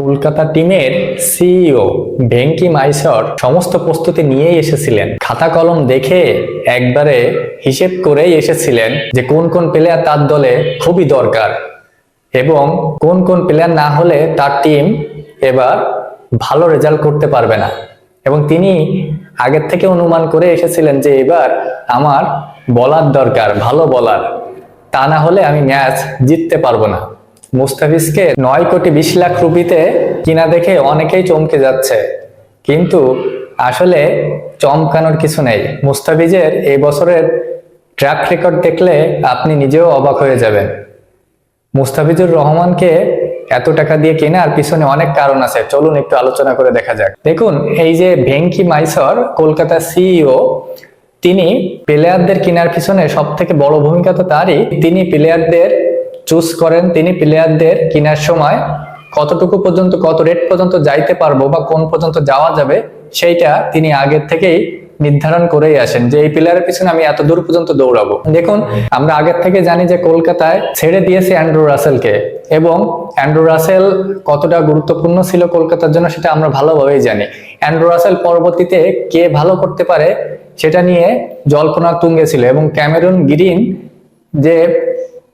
কলকাতা টিমের সিইও ভেঙ্কি মাইসর সমস্ত প্রস্তুতি নিয়েই এসেছিলেন। খাতা কলম দেখে একবারে হিসেব করেই এসেছিলেন যে কোন কোন প্লেয়ার তার দলে খুবই দরকার এবং কোন কোন প্লেয়ার না হলে তার টিম এবার ভালো রেজাল্ট করতে পারবে না। এবং তিনি আগের থেকে অনুমান করে এসেছিলেন যে এবার আমার বলার দরকার, ভালো বলার তা না হলে আমি ম্যাচ জিততে পারব না। মুস্তাফিজকে নয় কোটি বিশ লাখ রুপিতে কিনা দেখে অনেকেই চমকে যাচ্ছে। কিন্তু আসলে চমকানোর কিছু নেই। মুস্তাফিজের এই বছরের ট্র্যাক রেকর্ড দেখলে আপনি নিজেও অবাক হয়ে যাবেন। মুস্তাফিজুর রহমানকে এত টাকা দিয়ে কেনার পিছনে অনেক কারণ আছে। চলুন একটু আলোচনা করে দেখা যাক। দেখুন, এই যে ভেঙ্কি মাইসর, কলকাতা সিইও তিনি প্লেয়ারদের কেনার পিছনে সব থেকে বড় ভূমিকা তো তারই। তিনি প্লেয়ারদের চুজ করেন তিনি প্লেয়ারদের কেনার সময় কতটুকু পর্যন্ত, কত রেট পর্যন্ত যাইতে পারব বা কোন পর্যন্ত যাওয়া যাবে, সেইটা তিনি আগের থেকেই নির্ধারণ করেই আসেন যে এই প্লেয়ারের পিছনে আমি এত দূর পর্যন্ত দৌড়াবো। দেখুন, আমরা আগের থেকে জানি যে কলকাতায় ছেড়ে দিয়েছে অ্যান্ড্রু রাসেলকে এবং অ্যান্ড্রু রাসেল কতটা গুরুত্বপূর্ণ ছিল কলকাতার জন্য সেটা আমরা ভালোভাবেই জানি। অ্যান্ড্রু রাসেল পরবর্তীতে কে ভালো করতে পারে সেটা নিয়ে জল্পনা তুঙ্গে ছিল এবং ক্যামেরুন গ্রিন যে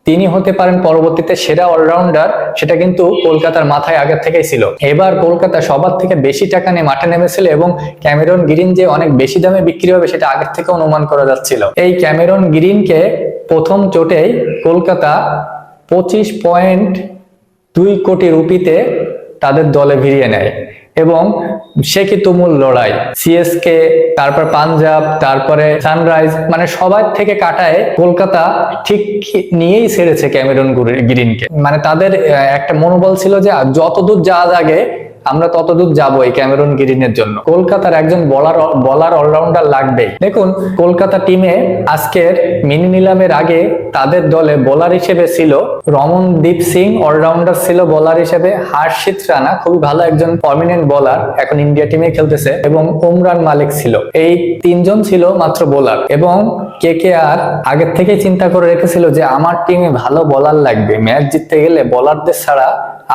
তিনি হতে পারেন পরবর্তীতে সেরা অলরাউন্ডার, সেটা কিন্তু কলকাতার মাথায় আগের থেকেই ছিল। এবার কলকাতা সবার থেকে বেশি টাকা নিয়ে মাঠে নেমেছিল এবং ক্যামেরন গ্রিন যে অনেক বেশি দামে বিক্রি হবে সেটা আগের থেকে অনুমান করা যাচ্ছিল। এই ক্যামেরন গ্রিনকে প্রথম চোটেই কলকাতা পঁচিশ পয়েন্ট দুই কোটি রুপিতে তাদের দলে ভিড়িয়ে নেয়। এবং সে কি তুমুল লড়াই? সিএসকে তারপর পাঞ্জাব, তারপরে সানরাইজ মানে সবার থেকে কাটায় কলকাতা ঠিক নিয়েই ছেড়েছে ক্যামেরন গুরি- গ্রিনকে। মানে তাদের একটা মনোবল ছিল যে যতদূর যাওয়া যাবে আমরা ততদূর যাব এই ক্যামেরন গ্রিনের জন্য। কলকাতার একজন বলার বলার অলরাউন্ডার লাগবেই। দেখুন, কলকাতা টিমে আজকের মিনি নিলামের আগে তাদের দলে বোলার হিসেবে ছিল রমনদীপ সিং, অলরাউন্ডার ছিল বোলার হিসেবে হার্ষিত রানা, খুবই ভালো একজন পার্মানেন্ট বোলার এখন ইন্ডিয়া টিমে খেলতেছে, এবং ওমরান মালিক ছিল। এই তিনজন ছিল মাত্র বোলার এবং কে কে আর আগের থেকে চিন্তা করে রেখেছিল যে আমার টিমে ভালো বোলার লাগবে। ম্যাচ জিততে গেলে বোলারদের ছাড়া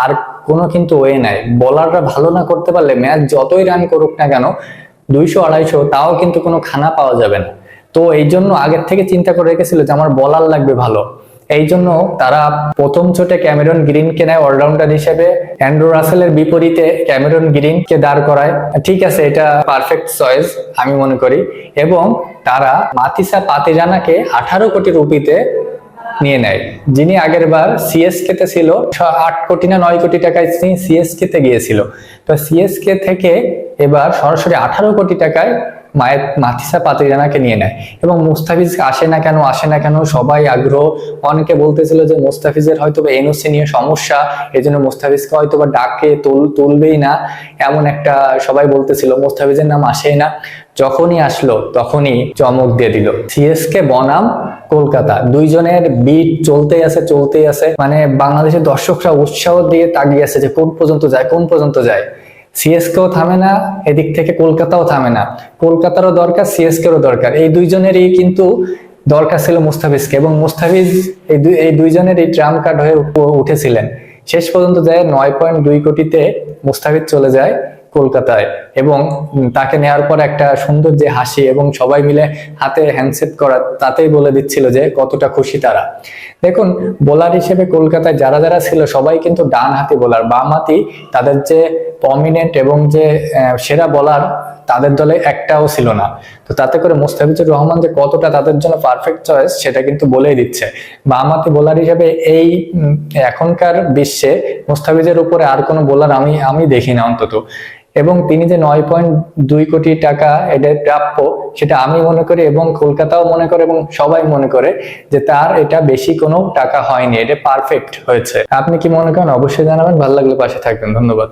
আর কোনো কিন্তু ওয়ে নাই। বোলাররা ভালো না করতে পারলে ম্যাচ যতই রান করুক না কেন, দুইশো, আড়াইশো, তাও কিন্তু কোনো খানা পাওয়া যাবে না। তো এই জন্য আগের থেকে চিন্তা করে রেখেছিল যে আমার বলার লাগবে ভালো। এই জন্য তারা প্রথম ছোটে ক্যামেরন গ্রিনকে নেয় অলরাউন্ডার হিসেবে। অ্যান্ড্রু রাসেলের বিপরীতে ক্যামেরন গ্রিনকে দাঁড় করায়। ঠিক আছে, এটা পারফেক্ট চয়েস আমি মনে করি। এবং তারা মাতিসা পাতিজানাকে আঠারো কোটি রুপিতে নিয়ে নেয়। যিনি আগের বার সিএসকে তে ছিল আট কোটি না নয় কোটি টাকায় তিনি সিএসকে তে গিয়েছিল। তো সিএসকে থেকে এবার সরাসরি আঠারো কোটি টাকায় মায়ের মাথিসা পাতিরানাকে নিয়ে নেয়। এবং মুস্তাফিজ আসে না কেন, আসে না কেন সবাই আগ্রহ। অনেকে বলতেছিল যে মুস্তাফিজের হয়তো বা এনওসি নিয়ে সমস্যা এই জন্য মুস্তাফিজকে হয়তো বা ডাকে, তুল, তুলবেই না, এমন একটা সবাই বলতেছিল। মুস্তাফিজের নাম আসেই না। যখনই আসলো, তখনই চমক দিয়ে দিল। সিএসকে বনাম কলকাতা। দুইজনের বিট চলতেই আছে চলতেই আছে। মানে বাংলাদেশের দর্শকরা উৎসাহ দিয়ে তাগিয়ে আছে যে কোন পর্যন্ত যায়, কোন পর্যন্ত যায়। সিএসকেও থামে না, এদিক থেকে কলকাতাও থামে না। কলকাতারও দরকার সিএসকেরও দরকার। এই দুইজনেরই কিন্তু দরকার ছিল মুস্তাফিজকে এবং মুস্তাফিজ এই দুই এই দুইজনের এই ট্রাম কার্ড হয়ে উঠেছিলেন। শেষ পর্যন্ত যায় নয় পয়েন্ট দুই কোটিতে মুস্তাফিজ চলে যায় কলকাতায় এবং তাকে নেওয়ার পর একটা সুন্দর যে হাসি এবং সবাই মিলে হাতে হ্যান্ডসেট করা তাতেই বলে দিচ্ছিল যে কতটা খুশি তারা। দেখুন, বোলার হিসেবে কলকাতায় যারা যারা ছিল সবাই কিন্তু ডান হাতি বোলার বাম হাতি তাদের যে প্রমিনেন্ট এবং যে সেরা বোলার তাদের দলে একটাও ছিল না। তো তাতে করে মুস্তাফিজুর রহমান যে কতটা তাদের জন্য পারফেক্ট চয়েস সেটা কিন্তু বলেই দিচ্ছে। বামহাতি বোলার হিসেবে এই এখনকার বিশ্বে মুস্তাফিজের উপরে আর কোনো বোলার আমি আমি দেখি না অন্তত। এবং তিনি যে নয় পয়েন্ট দুই কোটি টাকা এটা প্রাপ্য, সেটা আমি মনে করি এবং কলকাতাও মনে করে এবং সবাই মনে করে যে তার এটা বেশি কোনো টাকা হয়নি, এটা পারফেক্ট হয়েছে। আপনি কি মনে করেন? অবশ্যই জানাবেন। ভালো লাগলে পাশে থাকবেন। ধন্যবাদ।